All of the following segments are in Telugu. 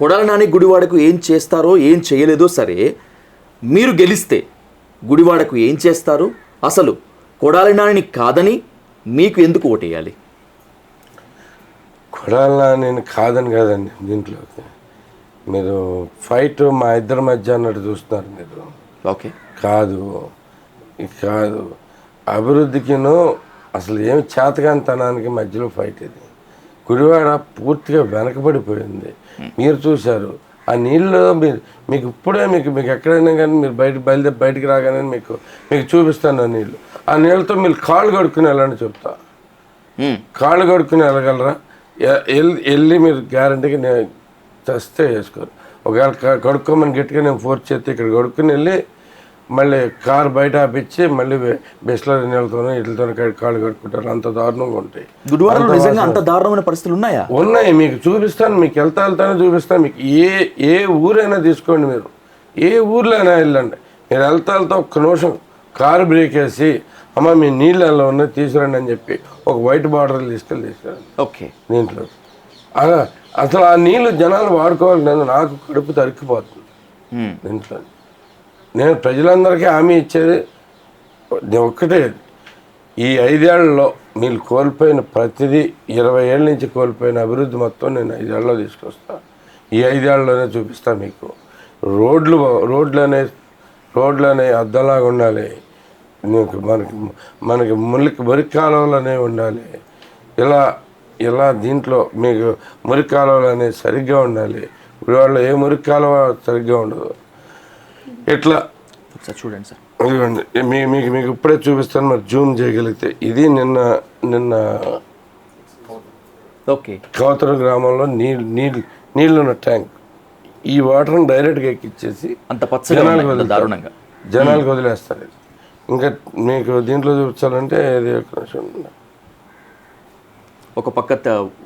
కొడాల నాని గుడివాడకు ఏం చేస్తారో ఏం చేయలేదో సరే మీరు గెలిస్తే గుడివాడకు ఏం చేస్తారు? అసలు కొడాలి నానిని కాదని మీకు ఎందుకు ఓటేయాలి? కొడాల నేను కాదని కదండి దీంట్లోకి మీరు ఫైట్ మా ఇద్దరి మధ్య అన్నట్టు చూస్తున్నారు మీరు. ఓకే. కాదు కాదు. అభివృద్ధికిను అసలు ఏమి చేతకాంతనానికి మధ్యలో ఫైట్ ఇది. గుడివాడ పూర్తిగా వెనకబడిపోయింది. మీరు చూశారు. ఆ నీళ్ళు మీరు మీకు ఇప్పుడే మీకు మీకు ఎక్కడైనా కానీ మీరు బయట బయలుదేరి బయటికి రాగానే మీకు మీకు చూపిస్తాను ఆ నీళ్ళు. ఆ నీళ్ళతో మీరు కాళ్ళు కడుక్కుని వెళ్ళండి చెప్తా. కాళ్ళు కడుక్కుని వెళ్ళగలరా? వెళ్ళి మీరు గ్యారంటీగా నేను తెస్తే వేసుకోరు. ఒకవేళ కడుక్కోమని గట్టిగా నేను ఫోర్స్ చేస్తే ఇక్కడ కడుక్కుని వెళ్ళి మళ్ళీ కారు బయట ఆపించి మళ్ళీ బిస్లరీ నీళ్ళతోనో ఇట్లతో కాళ్ళు కడుక్కుంటారు. అంత దారుణంగా ఉంటాయి. గుడివాడలో నిజంగా అంత దారుణమైన పరిస్థితులు ఉన్నాయా? ఉన్నాయి. మీకు చూపిస్తాను. మీకు వెళ్తా వెళ్తానే చూపిస్తాను. మీకు ఏ ఏ ఊరైనా తీసుకోండి మీరు. ఏ ఊర్లో అయినా వెళ్ళండి. మీరు వెళ్తా వెళ్తా ఒక్క నిమిషం. కారు బ్రేక్ వేసి అమ్మ మీ నీళ్ళు ఎలా ఉన్నాయి తీసుకురండి అని చెప్పి ఒక వైట్ బార్డర్ తీసుకెళ్ళి తీసుకురండి. ఓకే. దీంట్లో. అలా అసలు ఆ నీళ్ళు జనాలు వాడుకోవాలి. నాకు కడుపు తరిక్కిపోతుంది మ్మ్. దీంట్లో. నేను ప్రజలందరికీ హామీ ఇచ్చేది ఒక్కటే. ఈ ఐదేళ్ళలో మీరు కోల్పోయిన ప్రతిదీ ఇరవై ఏళ్ళ నుంచి కోల్పోయిన అభివృద్ధి మొత్తం నేను ఐదేళ్ళలో తీసుకొస్తా. ఈ ఐదేళ్ళలోనే చూపిస్తా మీకు. రోడ్లు రోడ్లు అనే రోడ్లు అనే అద్దలాగా ఉండాలి. నీకు మనకి మనకి మురికి మురికి కాలువలు అనేవి ఉండాలి. ఇలా ఇలా దీంట్లో మీకు మురికి కాలువలు అనేవి సరిగ్గా ఉండాలి. వాళ్ళు ఏ మురికి కాలువ సరిగ్గా ఉండదు. ఇట్లా ఒకసారి చూడండి సార్. మీకు మీకు ఇప్పుడే చూపిస్తాను మరి జూమ్ చేయగలిగితే. ఇది నిన్న నిన్న ఓకే. కవతర గ్రామంలో నీళ్ళు నీళ్ళు నీళ్ళున్న ట్యాంక్. ఈ వాటర్ని డైరెక్ట్గా ఎక్కిచ్చేసి అంత పచ్చగా జనాలకు. దారుణంగా. జనాలకు వదిలేస్తారు ఇది. ఇంకా మీకు దీంట్లో చూపించాలంటే ఇది ఒక నిమిషం. ఒక పక్క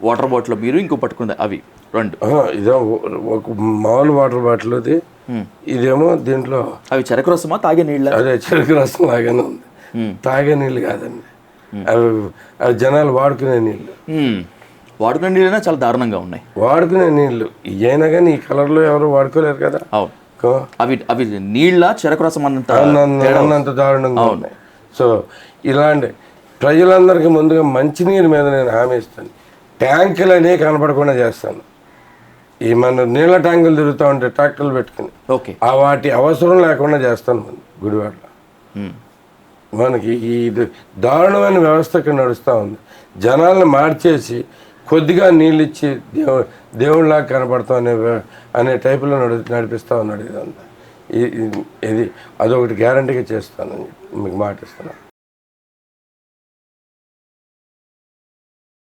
వాటర్ బాటిల్ మీరు ఇంకో పట్టుకుంది అవి. రెండు. ఇదో ఒక మామూలు వాటర్ బాటిల్ మ్మ్. ఇదేమో దీంట్లో అవి చెరకు రసమా? తాగే నీళ్ళ? అదే చెరుకు రసం లాగానే ఉంది. తాగే నీళ్ళు కాదండి. అవి అవి జనాలు వాడుకునే నీళ్ళు. వాడుకునే నీళ్ళైనా చాలా దారుణంగా ఉన్నాయి. వాడుకునే నీళ్ళు. అయినా కానీ ఈ కలర్లో ఎవరు వాడుకోలేరు కదా. అవును. అవి అవి నీళ్ళ చెరకు రసం అన్నంత అన్నంత- అన్నంత దారుణంగా ఉన్నాయి. సో ఇలాంటి ప్రజలందరికీ ముందుగా మంచినీరు మీద నేను హామీ ఇస్తాను. ట్యాంకులు అనేవి కనపడకుండా చేస్తాను. ఈ మన నీళ్ళ ట్యాంకులు తిరుగుతూ ఉంటే ట్రాక్టర్లు పెట్టుకుని. ఓకే. ఆ వాటి అవసరం లేకుండా చేస్తాను మనం గుడివాడలో. మనకి ఈ ఇది దారుణమైన వ్యవస్థ ఇక్కడ నడుస్తూ ఉంది. జనాలను మార్చేసి కొద్దిగా నీళ్ళు ఇచ్చి దేవు దేవుళ్ళలాగా కనపడతాం అనే అనే టైపులో నడు నడిపిస్తూ ఉన్నాడు ఇదంతా. ఇది అదొకటి గ్యారంటీగా చేస్తానని మీకు మాట ఇస్తున్నాను.